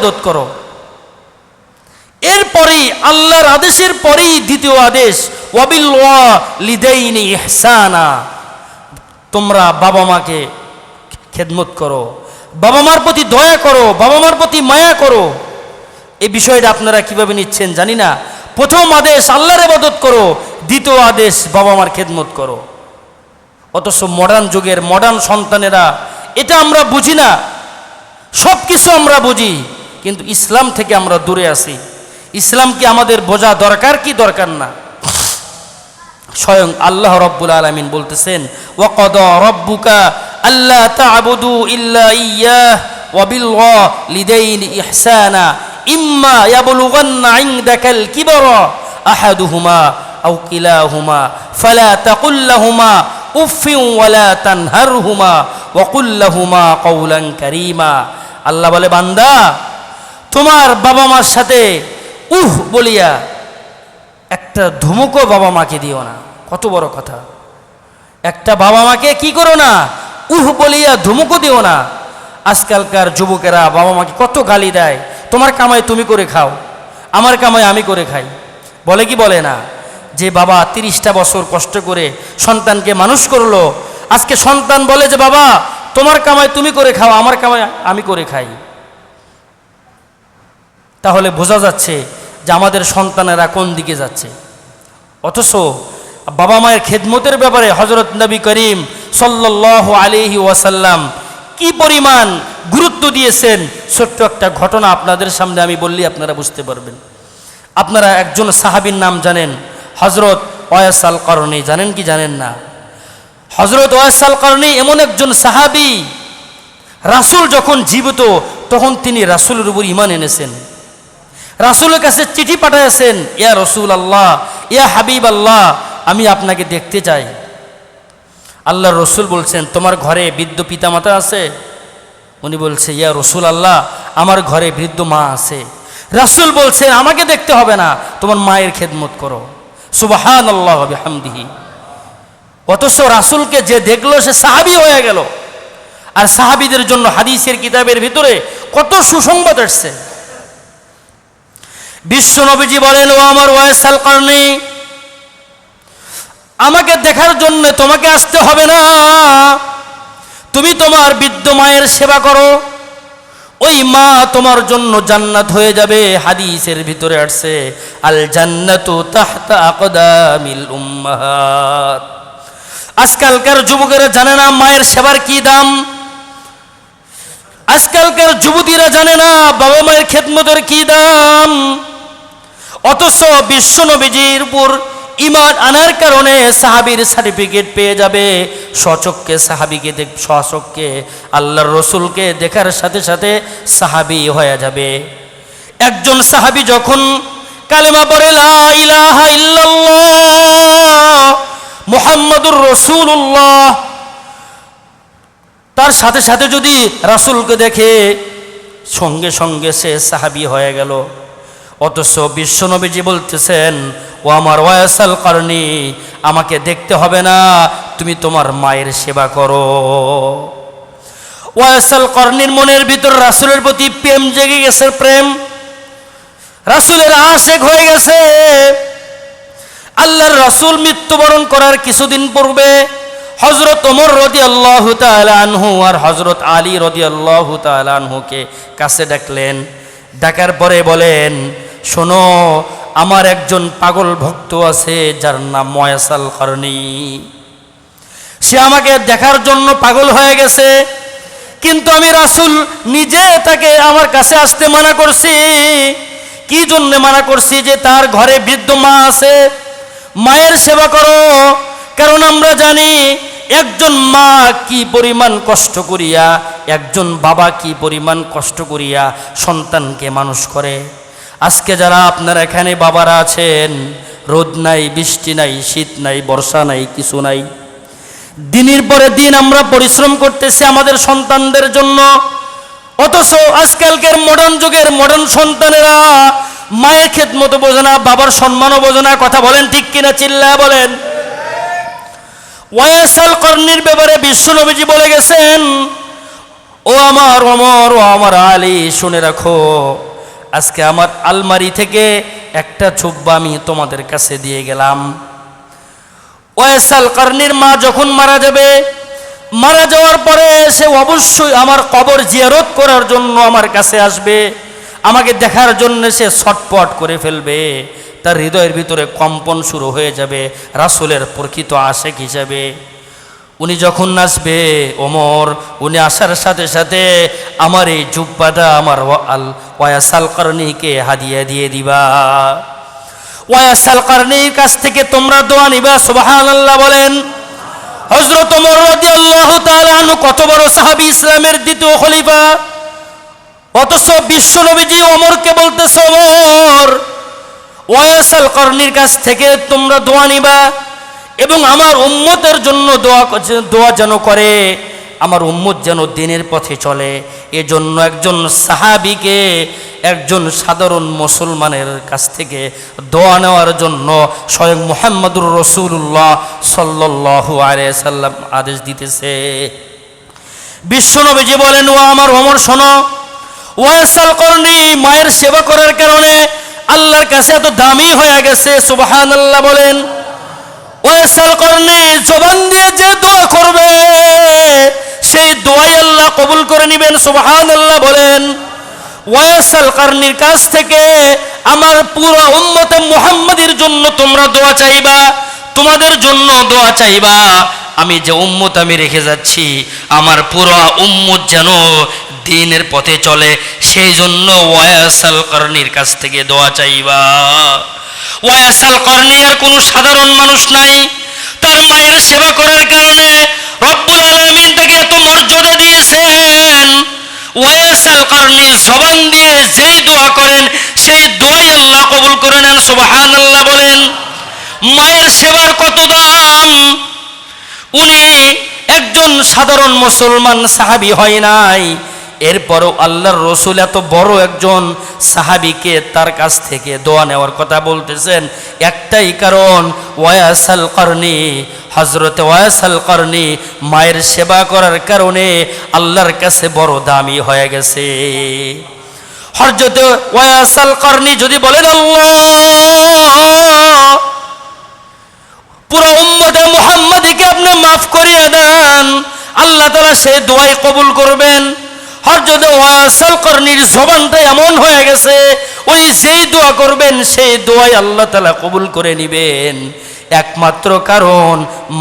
এবাদত করো। এরপরেই আল্লাহর আদেশের পরেই দ্বিতীয় আদেশ ইহসানা। তোমরা বাবা মাকে খেদমত করো। বাবা মার প্রতি দয়া করো, বাবা মার প্রতি মায়া করো। এই বিষয়টা আপনারা কীভাবে নিচ্ছেন জানি না। প্রথম আদেশ, আল্লাহর ইবাদত করো। দ্বিতীয় আদেশ, বাবা মার খেদমত করো। অথচ মডার্ন যুগের মডার্ন সন্তানেরা, এটা আমরা বুঝি না। সব কিছু আমরা বুঝি। কিন্তু ইসলাম থেকে আমরা দূরে আছি। ইসলাম কি আমাদের বোঝা দরকার কি দরকার না? স্বয়ং আল্লাহ রব্বুল আলমিন বলতেছেন, ওয়াকদ রব্বুকা আল্লাহ তা'বুদু ইল্লা ইয়্যাহ ওয়াবিল লিদাইন ইহসানা, ইম্মা ইয়াবলুগান্না ইনদাকাল কিবরা আহাদুহুমা আও কিলাহুমা, ফালা তাকুল লাহুমা উফিন ওয়ালা তানহারহুমা ওয়াকুল লাহুমা কওলান কারীমা। আল্লাহ বলে, বান্দা তোমার বাবা মার সাথে উহ বলিয়া একটা ধুমুকো বাবা মাকে দিও না। কত বড় কথা। একটা বাবা মাকে কি করো না? উহ বলিয়া ধুমুকো দিও না। আজকালকার যুবকেরা বাবা মাকে কত গালি দেয়। তোমার কামাই তুমি করে খাও, আমার কামাই আমি করে খাই। বলে কি বলে না? যে বাবা তিরিশটা বছর কষ্ট করে সন্তানকে মানুষ করল, আজকে সন্তান বলে যে, বাবা, তোমার কামাই তুমি করে খাও, আমার কামাই আমি করে খাই। তাহলে বোঝা যাচ্ছে যে আমাদের সন্তানেরা কোন দিকে যাচ্ছে। অথচ বাবা মায়ের খেদমতের ব্যাপারে হজরত নবী করিম সাল্লাহ আলিহি ওয়াসাল্লাম কি পরিমাণ গুরুত্ব দিয়েছেন, ছোট্ট একটা ঘটনা আপনাদের সামনে আমি বললি আপনারা বুঝতে পারবেন। আপনারা একজন সাহাবীর নাম জানেন হজরত ওয়াসাল করণী জানেন কি জানেন না? হজরত ওয়াসাল করণী এমন একজন সাহাবী, রাসূল যখন জীবিত, তখন তিনি রাসূলের উপর ইমান এনেছেন। রাসূলের কাছে চিঠি পাঠাইয়াছেন, ইয়া রসুল আল্লাহ ইয়া হাবিব আল্লাহ আমি আপনাকে দেখতে চাই। আল্লাহ রসুল বলছেন, তোমার ঘরে বৃদ্ধ পিতামাতা আছে? উনি বলছে, ইয়া রসুল আল্লাহ আমার ঘরে বৃদ্ধ মা আছে। রাসূল বলছেন, আমাকে দেখতে হবে না, তোমার মায়ের খেদমত করো। সুবাহান আল্লাহ হবে হামদিহি অথচ রাসূলকে যে দেখল, সে সাহাবি হয়ে গেল। আর সাহাবিদের জন্য হাদিসের কিতাবের ভিতরে কত সুসংবাদ আসছে। বিশ্ব নবীজি বলেন, ও আমার ওয়াইসাল কারণে, আমাকে দেখার জন্য তোমাকে আসতে হবে না। তুমি তোমার বৃদ্ধ মায়ের সেবা করো। ওই মা তোমার জন্য জান্নাত হয়ে যাবে। হাদিসের ভিতরে আসছে আল জান্নাতু তাহতা আকদামিল উম্মাহাত। আজকালকার যুবকেরা জানে না মায়ের সেবার কি দাম। আজকালকার যুবতীরা জানে না বাবা মায়ের খেদমতের কি দাম। অথচ বিশ্ব নবীজির উপর ইমান আনার কারণে সাহাবির সার্টিফিকেট পেয়ে যাবে। সচককে সাহাবিকে দেখ, সচককে, আল্লাহর রসুলকে দেখার সাথে সাথে সাহাবি হয়ে যাবে। একজন সাহাবি যখন কালেমা পড়ে ইলাহা মুহাম্মাদুর রসুল্লাহ তার সাথে সাথে যদি রাসূলকে দেখে, সঙ্গে সঙ্গে সে সাহাবি হয়ে গেল। অথচ বিশ্বনবীজি বলতেছেন, ও আমার ওয়াসাল কারণে, আমাকে দেখতে হবে না, তুমি তোমার মায়ের সেবা করো। ওয়াসাল কর্ণীর মনের ভিতর রাসুলের প্রতি প্রেম জেগে গেছে, প্রেম। রাসূলের আশেক হয়ে গেছে। আল্লাহর রাসূল মৃত্যুবরণ করার কিছুদিন পূর্বে হজরত ওমর রদি আল্লাহ আনহু আর হজরত আলী রদি আল্লাহ আনহুকে কাছে ডাকলেন। ডাকার পরে বলেন শোনো, আমার একজন পাগল ভক্ত আছে, যার নাম ময়াসাল করণী সে আমাকে দেখার জন্য পাগল হয়ে গেছে, কিন্তু আমি রাসূল নিজে তাকে আমার কাছে আসতে মানা করছি। কি জন্য মানা করছি যে তার ঘরে বৃদ্ধ মা আছে? মায়ের সেবা করো, কারণ আমরা জানি একজন মা কি পরিমাণ কষ্ট করিয়া, একজন বাবা কি পরিমাণ কষ্ট করিয়া সন্তানকে মানুষ করে। আজকে যারা আপনারা এখানে বাবারা আছেন, রোদ নাই, বৃষ্টি নাই, শীত নাই, বর্ষা নাই, কিছু নাই, দিনের পরে দিন আমরা পরিশ্রম করতেছি আমাদের সন্তানদের জন্য। অথচ আজকালকার মডার্ন যুগের মডার্ন সন্তানেরা মায়ের খেদমতো বোঝে না, বাবার সম্মানও বোঝে না, কথা বলেন ঠিক কিনা চিল্লা বলেন। ওয়াসাল কর্ণীর ব্যাপারে বিশ্ব নবীজি বলে গেছেন, ও আমার অমর ও আমার আলী, শুনে রাখো। আজকে আমার আলমারি থেকে একটা চুব্বা আমি তোমাদের কাছে দিয়ে গেলাম। ওয়েসাল কারনির মা যখন মারা যাবে, মারা যাওয়ার পরে সে অবশ্যই আমার কবর জিয়ারত করার জন্য আমার কাছে আসবে। আমাকে দেখার জন্য সে ছটপট করে ফেলবে। তার হৃদয়ের ভিতরে কম্পন শুরু হয়ে যাবে, রাসুলের প্রকৃত আশেক হিসাবে। উনি যখন নাচবে, ওমর, উনি আসার সাথে সাথে আমার এই জুব্বাটা আমার ওয়া- আল ওয়াসাল কারণীকে হাদিয়া দিয়ে দিবা। ওয়াসাল কারণীর কাছ থেকে তোমরা দোয়া নিবা সুবাহান আল্লাহ বলেন। হজরত ওমর রাদিয়াল্লাহু তাআলা আনহু কত বড় সাহাবী ইসলামের দ্বিতীয় খলিফা। অথচ বিশ্ব নবীজি ওমরকে বলতেছে, ওমর ওয়াসাল কর্ণীর কাছ থেকে তোমরা দোয়া নিবা। এবং আমার উম্মতের জন্য দোয়া দোয়া যেন করে, আমার উম্মত যেন দিনের পথে চলে। এজন্য একজন সাহাবিকে, একজন সাধারণ মুসলমানের কাছ থেকে দোয়া নেওয়ার জন্য স্বয়ং মোহাম্মদুর রসুল্লাহ আলাইহি সাল্লাম আদেশ দিতেছে। বিশ্বনবীজি বলেন ও আমার অমর শোনো। ওয়াসাল করনি মায়ের সেবা করার কারণে আল্লাহর কাছে এত দামি হয়ে গেছে। সুবহান আল্লাহ বলেন ওয়াসাল করনি জবান দিয়ে যে দোয়া করবে, সেই দোয়াই আল্লাহ কবুল করে নেবেন সুবহান আল্লাহ বলেন ওয়াসাল কারনির কাছ থেকে আমার পুরো উম্মতে মুহাম্মাদের জন্য তোমরা দোয়া চাইবা, তোমাদের জন্য দোয়া চাইবা। আমি যে উম্মত আমি রেখে যাচ্ছি, আমার পুরো উম্মত যেন দিনের পথে চলে, সেই জন্য ওয়াসাল করনির কাছ থেকে দোয়া চাইবা। ওয়াসাল করনি আর কোনো সাধারণ মানুষ নাই। তার মায়ের সেবা করার কারণে রব্বুল আলামিন তাকে এত মর্যাদা দিয়েছেন। ওয়াসাল করনি জবান দিয়ে যেই দোয়া করেন, সেই দোয়াই আল্লাহ কবুল করে নেন, সুবহানাল্লাহ বলেন। মায়ের সেবার কত দাম? উনি একজন সাধারণ মুসলমান সাহাবি হয় নাই। এরপরও আল্লাহর রসুল এত বড় একজন সাহাবিকে তার কাছ থেকে দোয়া নেওয়ার কথা বলতেছেন। একটাই কারণ, ওয়াসাল করনি হজরতে ওয়াসাল করনি মায়ের সেবা করার কারণে আল্লাহর কাছে বড় দামি হয়ে গেছে। হরজতে ওয়াসাল করনি যদি বলেন পুরো উম্মতে মুহাম্মাদিকে আপনি মাফ করিয়ে দেন, আল্লাহ তালা সে দোয়াই কবুল করবেন। হরজতে ওয়াসাল জবানটা এমন হয়ে গেছে ওই যেই দোয়া করবেন, সেই দোয়াই আল্লাহ তালা কবুল করে নিবেন। একমাত্র কারণ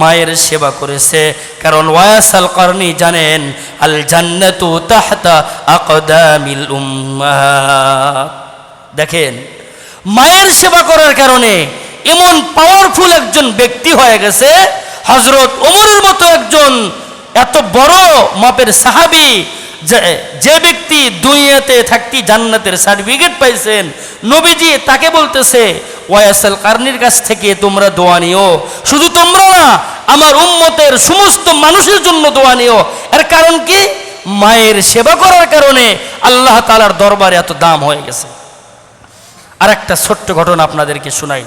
মায়ের সেবা করেছে, কারণ ওয়াসাল করনি জানেন আল জান্নাতু তাহতা আকদামিল উম্মাহ দেখেন, মায়ের সেবা করার কারণে এমন পাওয়ারফুল একজন ব্যক্তি হয়ে গেছে হজরত ওমরের মতো একজন এত বড় মাপের সাহাবি যে ব্যক্তি দুনিয়াতে থাকতে জান্নাতের সার্টিফিকেট পাইছেন, নবীজি তাকে বলতেছে ওয়াসাল কারনির কাছ থেকে তোমরা দোয়া নিও। শুধু তোমরা না, আমার উম্মতের সমস্ত মানুষের জন্য দোয়া নিও। এর কারণ কি? মায়ের সেবা করার কারণে আল্লাহ তালার দরবারে এত দাম হয়ে গেছে। আর একটা ছোট্ট ঘটনা আপনাদেরকে শোনাই।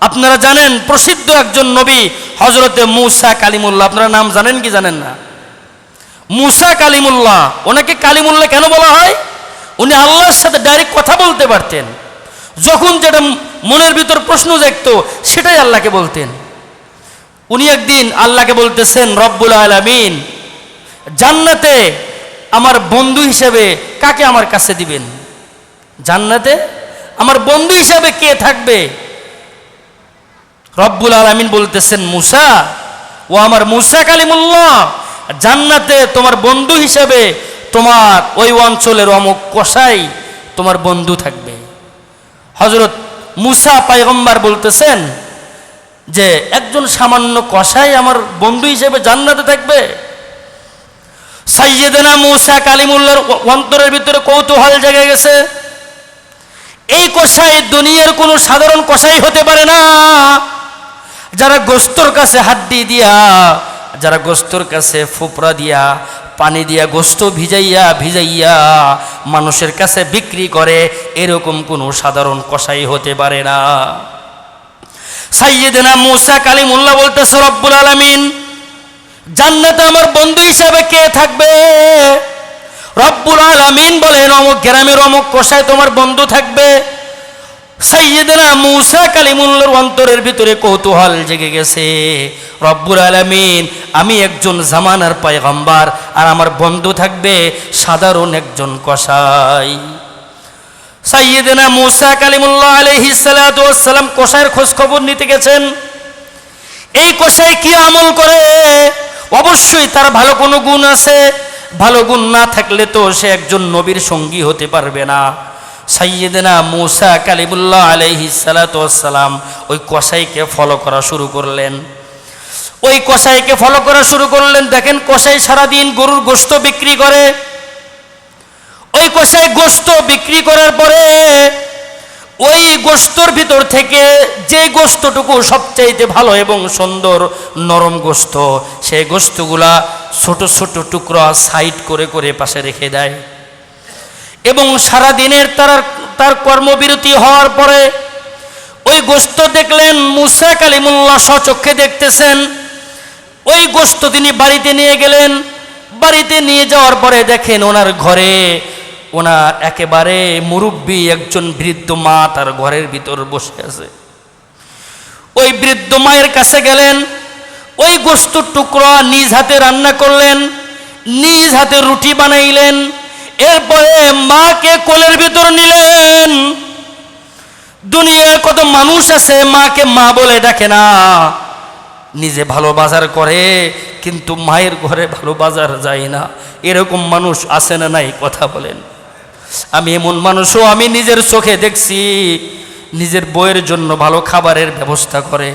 আপনারা জানেন, প্রসিদ্ধ একজন নবী হজরতে মুসা কালিমুল্লাহ। আপনারা নাম জানেন কি জানেন না? মুসা কালিমুল্লাহ। ওনাকে কালিমুল্লাহ কেন বলা হয়? উনি আল্লাহর সাথে ডাইরেক্ট কথা বলতে পারতেন। যখন যেটা মনের ভিতর প্রশ্ন জাগতো, সেটাই আল্লাহকে বলতেন। উনি একদিন আল্লাহকে বলতেছেন, রব্বুল আলামিন, জান্নাতে আমার বন্ধু হিসেবে কাকে আমার কাছে দিবেন? জান্নাতে আমার বন্ধু হিসাবে কে থাকবে? রব্বুল আলমিন বলতেছেন, মুসা, ও আমার মুসা কালিমুল্লাহ জান্নাতে তোমার বন্ধু হিসাবে তোমার ওই অঞ্চলের অমুক কষাই তোমার বন্ধু থাকবে। হজরত মুসা পায়গম্বার বলতেছেন যে, একজন সামান্য কষাই আমার বন্ধু হিসেবে জান্নাতে থাকবে? সাইয়েদেনা মুসা কালিমুল্লার অন্তরের ভিতরে কৌতূহল জেগে গেছে। এই কষাই দুনিয়ার কোনো সাধারণ কষাই হতে পারে না। যারা গোস্তর কাছে হাত দিয়ে দিয়া যারা গোস্তর কাছে ফুপড়া দিয়া, পানি দিয়া গোস্ত ভিজাইয়া ভিজাইয়া মানুষের কাছে বিক্রি করে, এরকম কোনো সাধারণ কষাই হতে পারে না। সাইয়েদেনা মুসা কালিমুল্লাহ বলতেছে, রব্বুল আলামিন, জান্নাতে আমার বন্ধু হিসাবে কে থাকবে? রব্বুল আলামিন বলেন, অমুক গ্রামের অমুক কোষায় তোমার বন্ধু থাকবে। সাইয়েদেনা মুসা কালিমুল্লার অন্তরের ভিতরে কৌতূহল জেগে গেছে। রব্বুর আলামিন, আমি একজন জামানার পায়গম্বার আর আমার বন্ধু থাকবে সাধারণ একজন কসাই। সাইয়েদেনা মুসা কালিমুল্লাহ আলহি সালাম কসাইয়ের খোঁজ খবর নিতে গেছেন। এই কসাই কি আমল করে? অবশ্যই তার ভালো কোনো গুণ আছে। ভালো গুণ না থাকলে তো সে একজন নবীর সঙ্গী হতে পারবে না। সাইয়েদেনা মুসা কালিমুল্লাহ আলহি সালাম ওই কসাইকে ফলো করা শুরু করলেন। ওই কসাইকে ফলো করা শুরু করলেন, দেখেন কসাই সারাদিন গরুর গোস্ত বিক্রি করে। ওই কষাই গোস্ত বিক্রি করার পরে ওই গোস্তর ভিতর থেকে যে গোস্তটুকু সবচাইতে ভালো এবং সুন্দর নরম গোস্ত সেই গোস্তগুলা ছোট ছোট টুকরা সাইড করে করে পাশে রেখে দেয়। এবং সারা দিনের তার তার কর্মবিরতি হওয়ার পরে ওই গোস্ত দেখলেন, মুসা কালিমুল্লাহ সচক্ষে দেখতেছেন। ওই গোস্ত তিনি বাড়িতে নিয়ে গেলেন। বাড়িতে নিয়ে যাওয়ার পরে দেখেন ওনার ঘরে ওনার একেবারে মুরব্বী একজন বৃদ্ধ মা তার ঘরের ভিতর বসে আছে। ওই বৃদ্ধ মায়ের কাছে গেলেন। ওই গোস্তর টুকরা নিজ হাতে রান্না করলেন। নিজ হাতে রুটি বানাইলেন। এরপরে মাকে কোলের ভিতর নিলেন। দুনিয়ায় কত মানুষ আছে, মাকে মা বলে ডাকে না। নিজে ভালো বাজার করে, কিন্তু মায়ের ঘরে ভালো বাজার যায় না। এরকম মানুষ আসে না নাই, কথা বলেন। আমি এমন মানুষও আমি নিজের চোখে দেখছি, নিজের বইয়ের জন্য ভালো খাবারের ব্যবস্থা করে।